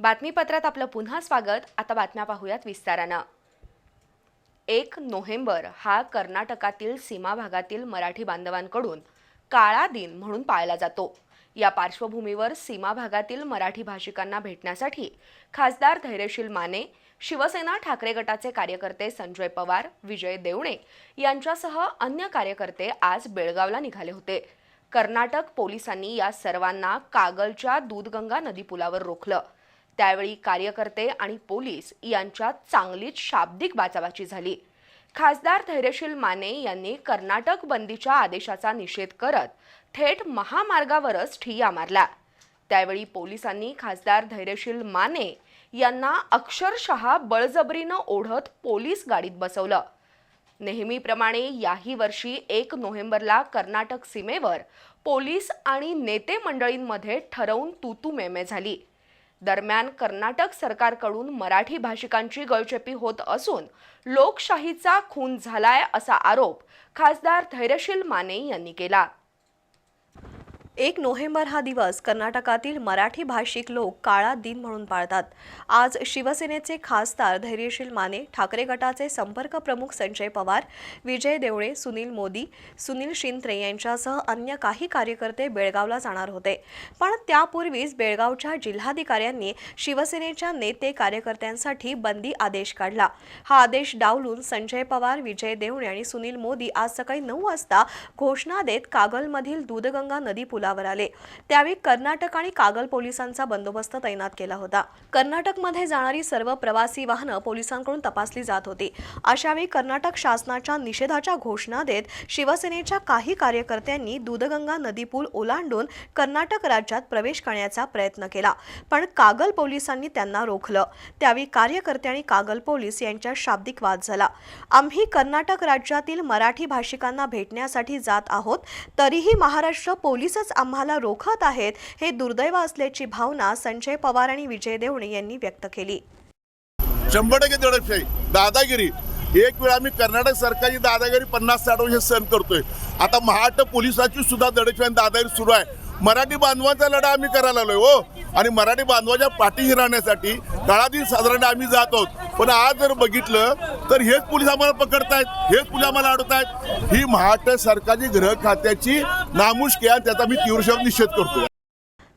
बातमीपत्रात आपलं पुन्हा स्वागत. आता बातम्या पाहूयात विस्तारानं. एक नोव्हेंबर हा कर्नाटकातील सीमा भागातील मराठी बांधवांकडून काळा दिन म्हणून पाळला जातो. या पार्श्वभूमीवर सीमा भागातील मराठी भाषिकांना भेटण्यासाठी खासदार धैर्यशील माने शिवसेना ठाकरे गटाचे कार्यकर्ते संजय पवार विजय देवणे यांच्यासह अन्य कार्यकर्ते आज बेळगावला निघाले होते. कर्नाटक पोलिसांनी या सर्वांना कागलच्या दूधगंगा नदीपुलावर रोखलं. त्यावेळी कार्यकर्ते आणि पोलीस यांच्यात चांगलीच शाब्दिक बाचाबाची झाली. खासदार धैर्यशील माने यांनी कर्नाटक बंदीच्या आदेशाचा निषेध करत थेट महामार्गावरच ठिय्या मारला. त्यावेळी पोलिसांनी खासदार धैर्यशील माने यांना अक्षरशः बळजबरीनं ओढत पोलीस गाडीत बसवलं. नेहमीप्रमाणे याही वर्षी एक नोव्हेंबरला कर्नाटक सीमेवर पोलीस आणि नेते मंडळींमध्ये ठरवून तुतुमेमे झाली. दरम्यान कर्नाटक सरकारकडून मराठी भाषिकांची गळचेपी होत असून लोकशाहीचा खून झालाय असा आरोप खासदार धैर्यशील माने यांनी केला. एक नोव्हेंबर हा दिवस कर्नाटकातील मराठी भाषिक लोक काळा दिन म्हणून पाळतात. आज शिवसेनेचे खासदार धैर्यशील माने ठाकरे गटाचे संपर्क प्रमुख संजय पवार विजय देवळे सुनील मोदी सुनील शिंत्रे यांच्यासह अन्य काही कार्यकर्ते बेळगावला जाणार होते. पण त्यापूर्वीच बेळगावच्या जिल्हाधिकाऱ्यांनी शिवसेनेच्या नेते कार्यकर्त्यांसाठी बंदी आदेश काढला. हा आदेश डावलून संजय पवार विजय देवणे आणि सुनील मोदी आज सकाळी नऊ वाजता घोषणा देत कागलमधील दूधगंगा नदी पुलावर आले. त्यावेळी कर्नाटक आणि कागल पोलिसांचा बंदोबस्त तैनात केला होता. कर्नाटकमध्ये जाणारी सर्व प्रवासी वाहनं पोलिसांकडून तपासली जात होती. अशावेळी कर्नाटक शासनाच्या निषेधाच्या घोषणा देत शिवसेनेच्या काही कार्यकर्त्यांनी दूधगंगा नदी पूल ओलांडून कर्नाटक राज्यात प्रवेश करण्याचा प्रयत्न केला. पण कागल पोलिसांनी त्यांना रोखलं. त्यावेळी कार्यकर्ते आणि कागल पोलीस यांच्यात शाब्दिक वाद झाला. आम्ही कर्नाटक राज्यातील मराठी भाषिकांना भेटण्यासाठी जात आहोत तरीही महाराष्ट्र पोलीसच आम्हाला रोखत आहेत हे दुर्दैव असल्याची भावना संजय पवार आणि विजय देवणे यांनी व्यक्त केली. शंभर टक्के दडपशाही. दादागिरी. एक वेळ आम्ही कर्नाटक सरकारची दादागिरी पन्नास साठ वर्ष सहन करतोय. आता महाराष्ट्र पोलिसाची सुद्धा दडपशाही दादागिरी सुरू आहे. मराठी बांधवांचा लढा आम्ही करायला आलोय हो. आणि मराठी बांधवाच्या पाठीशी राहण्यासाठी काळा साधारण आम्ही जात आहोत. पण आज जर बघितलं तर हेच पोलीस आम्हाला पकडतायत हेच पोलीस आम्हाला अडवतायत. ही महाराष्ट्र सरकारची गृह खात्याची नामुष्की आहे त्याचा मी तीव्र निषेध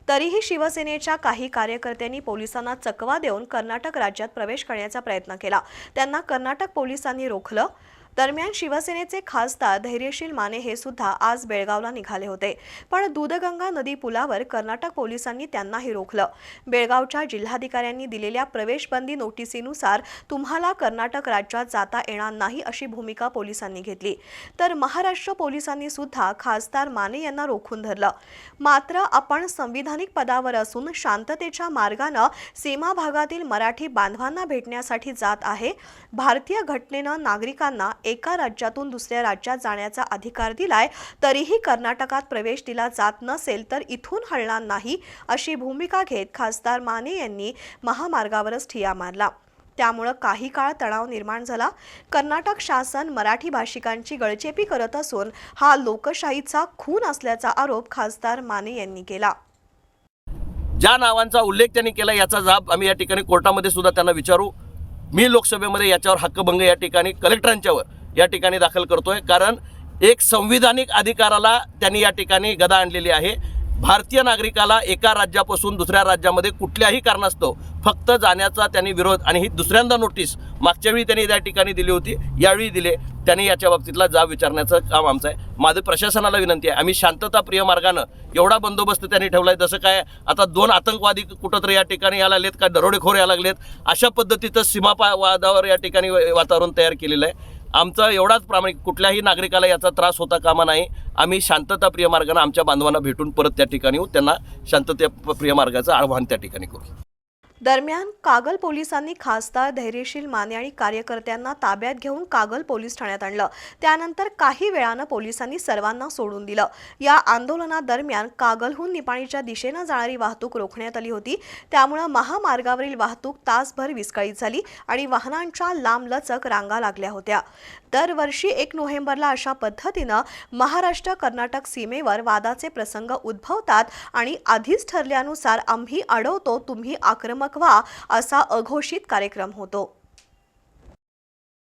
तरीही शिवसेनेच्या काही कार्यकर्त्यांनी पोलिसांना चकवा देऊन कर्नाटक राज्यात प्रवेश करण्याचा प्रयत्न केला. त्यांना कर्नाटक पोलिसांनी रोखलं. दरम्यान शिवसेनेचे खासदार धैर्यशील माने हे सुद्धा आज बेळगावला निघाले होते. पण दूधगंगा नदी पुलावर कर्नाटक पोलिसांनी त्यांनाही रोखलं. बेळगावच्या जिल्हाधिकाऱ्यांनी दिलेल्या प्रवेशबंदी नोटिसीनुसार तुम्हाला कर्नाटक राज्यात जाता येणार नाही अशी भूमिका पोलिसांनी घेतली. तर महाराष्ट्र पोलिसांनी सुद्धा खासदार माने यांना रोखून धरलं. मात्र आपण संविधानिक पदावर असून शांततेच्या मार्गानं सीमा भागातील मराठी बांधवांना भेटण्यासाठी जात आहे. भारतीय घटनेनं नागरिकांना एका राज्यातून दुसऱ्या राज्यात जाण्याचा अधिकार दिलाय तरीही कर्नाटकात प्रवेश दिला जात नसेल तर इथून हलणार नाही अशी भूमिका घेत खासदार माने यांनी महामार्गावरच ठिया मारला. त्यामुळं काही काळ तणाव निर्माण झाला. कर्नाटक शासन मराठी भाषिकांची गळचेपी करत असून हा लोकशाहीचा खून असल्याचा आरोप खासदार माने यांनी केला. ज्या नावांचा उल्लेख त्यांनी केला याचा जाब आम्ही या ठिकाणी कोर्टामध्ये सुद्धा त्यांना विचारू. मी लोकसभेमध्ये याच्यावर हक्कभंग या ठिकाणी कलेक्टरांच्यावर या ठिकाणी दाखल करतोय. कारण एक संविधानिक अधिकाराला त्यांनी या ठिकाणी गदा आणलेली आहे. भारतीय नागरिकाला एका राज्यापासून दुसऱ्या राज्यामध्ये कुठल्याही कारणास्तव फक्त जाण्याचा त्यांनी विरोध आणि ही दुसऱ्यांदा नोटीस मागच्या वेळी त्यांनी त्या ठिकाणी दिली होती यावेळी दिले. त्यांनी याच्या बाबतीतला जाब विचारण्याचं काम आमचं आहे. माझं प्रशासनाला विनंती आहे. आम्ही शांतताप्रिय मार्गानं एवढा बंदोबस्त त्यांनी ठेवला आहे जसं काय आता दोन आतंकवादी कुठंतरी या ठिकाणी यायला लागलेत का दरोडेखोर यायला लागलेत अशा पद्धतीचं सीमापा वादावर या ठिकाणी वातावरण तयार केलेलं आहे. आमचा एवढाच प्रामाणिक कुठल्याही नागरिकाला याचा त्रास होता कामा नाही. आम्ही शांतताप्रिय मार्गानं आमच्या बांधवांना भेटून परत त्या ठिकाणी येऊ. त्यांना शांतताप्रिय मार्गाचं आव्हान त्या ठिकाणी करू. दरम्यान कागल पोलिसांनी खासदार धैर्यशील माने आणि कार्यकर्त्यांना ताब्यात घेऊन कागल पोलीस ठाण्यात आणलं. त्यानंतर काही वेळानं पोलिसांनी सर्वांना सोडून दिलं. या आंदोलनादरम्यान कागलहून निपाणीच्या दिशेनं जाणारी वाहतूक रोखण्यात आली होती. त्यामुळं महामार्गावरील वाहतूक तासभर विस्कळीत झाली आणि वाहनांच्या लांबलचक रांगा लागल्या होत्या. दरवर्षी एक नोव्हेंबरला अशा पद्धतीनं महाराष्ट्र कर्नाटक सीमेवर वादाचे प्रसंग उद्भवतात आणि आधीच ठरल्यानुसार आम्ही अडवतो तुम्ही आक्रमक दाखवा असा अघोषित कार्यक्रम होतो.